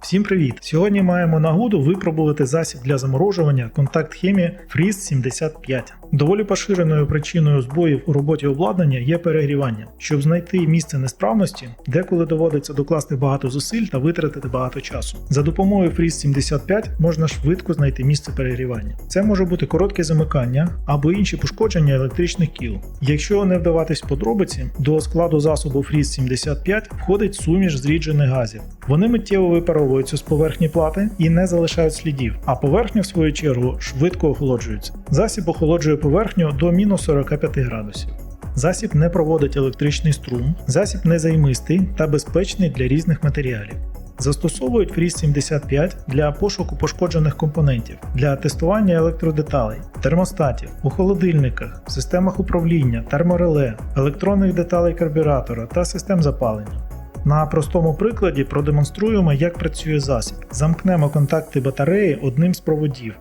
Всім привіт! Сьогодні маємо нагоду випробувати засіб для заморожування контакт хемії Freeze 75. Доволі поширеною причиною збоїв у роботі обладнання є перегрівання. Щоб знайти місце несправності, деколи доводиться докласти багато зусиль та витратити багато часу. За допомогою Freeze 75 можна швидко знайти місце перегрівання. Це може бути коротке замикання або інші пошкодження електричних кіл. Якщо не вдаватись в подробиці, до складу засобу Freeze 75 входить суміш зріджених газів. Вони миттєво випаровуються з поверхні плати і не залишають слідів, а поверхня, в свою чергу, швидко охолоджується. Засіб охолоджує поверхню до мінус 45 градусів. Засіб не проводить електричний струм, засіб незаймистий та безпечний для різних матеріалів. Застосовують Freeze 75 для пошуку пошкоджених компонентів, для тестування електродеталей, термостатів, у холодильниках, системах управління, термореле, електронних деталей карбюратора та систем запалення. На простому прикладі продемонструємо, як працює засіб. Замкнемо контакти батареї одним з проводів.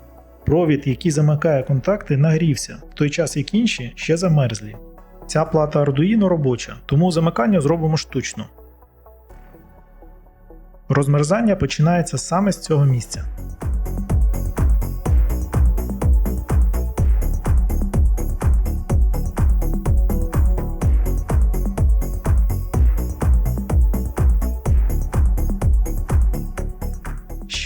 Провід, який замикає контакти, нагрівся, в той час як інші ще замерзлі. Ця плата Arduino робоча, тому замикання зробимо штучно. Розмерзання починається саме з цього місця.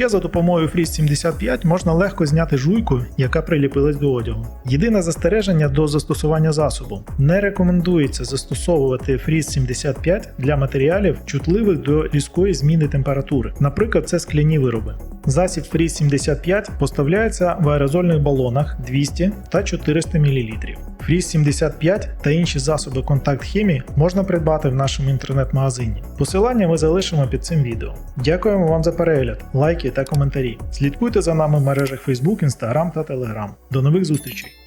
Ще за допомогою Freeze 75 можна легко зняти жуйку, яка приліпилась до одягу. Єдине застереження до застосування засобу: не рекомендується застосовувати Freeze 75 для матеріалів, чутливих до різкої зміни температури. Наприклад, це скляні вироби. Засіб Freeze 75 поставляється в аерозольних балонах 200 та 400 мл. Freeze 75 та інші засоби контакт хімії можна придбати в нашому інтернет-магазині. Посилання ми залишимо під цим відео. Дякуємо вам за перегляд, лайки та коментарі. Слідкуйте за нами в мережах Facebook, Instagram та Telegram. До нових зустрічей!